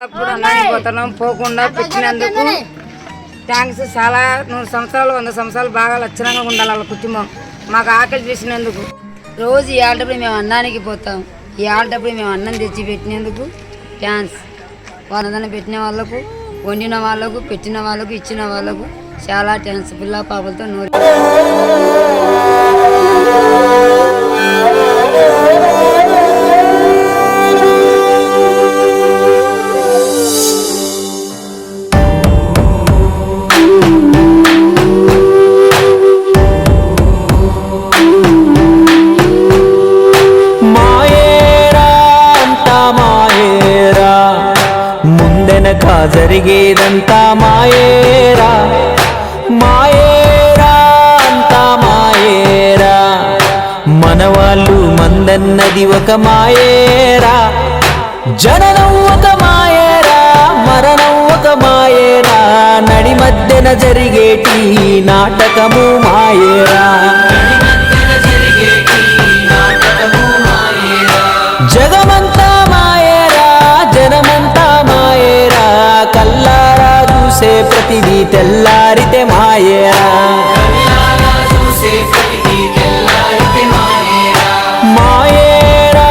అప్పుడు అన్నానికి పోతున్నాం. పోకుండా పెట్టినందుకు థ్యాంక్స్ చాలా నూరు సంవత్సరాలు వంద సంవత్సరాలు బాగా లక్షణంగా ఉండాలి వాళ్ళ కుటుంబం. మాకు ఆకలి చేసినందుకు రోజు ఈ ఆటప్పుడు మేము అన్నానికి పోతాం. ఈ ఆటప్పుడు మేము అన్నం తెచ్చి పెట్టినందుకు థ్యాంక్స్ అన్నదానం పెట్టిన వాళ్ళకు వండిన వాళ్ళకు పెట్టిన వాళ్ళకు ఇచ్చిన వాళ్ళకు చాలా థ్యాంక్స్ పిల్ల పాపలతో నోరు జరిగేదంతా మాయేరా మాయేరా అంతా మాయేరా. మన వాళ్ళు మందన్నది ఒక మాయేరా జననం ఒక మాయేరా మరణం ఒక మాయేరా. నడి మధ్యన జరిగేటి నాటకము మాయేరా. ప్రతిదీ తెల్లారితే మాయేరా మాయేరా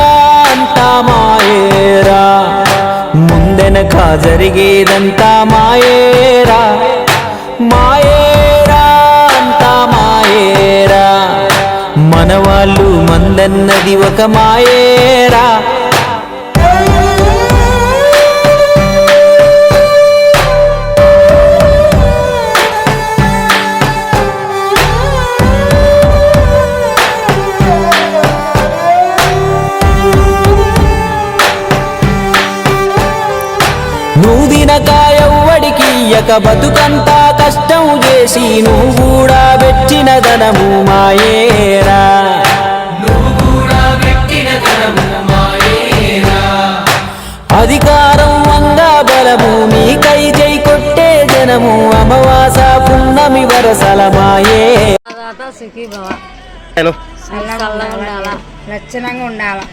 అంతా మాయేరా ముందెనక జరిగేదంతా మాయేరా మాయేరా అంతా మాయేరా మన వాళ్ళు మందన్నది ఒక మాయేరా ఇయ్యక బతుకంతా కష్టం చేసి నువ్వు కూడా పెట్టిన ధనము మాయేరా. అధికారం వంగా బలము నీకై జై కొట్టే జనము అమవాస పున్నమి వరసల మాయే హలో. లక్షణంగా ఉండాలా?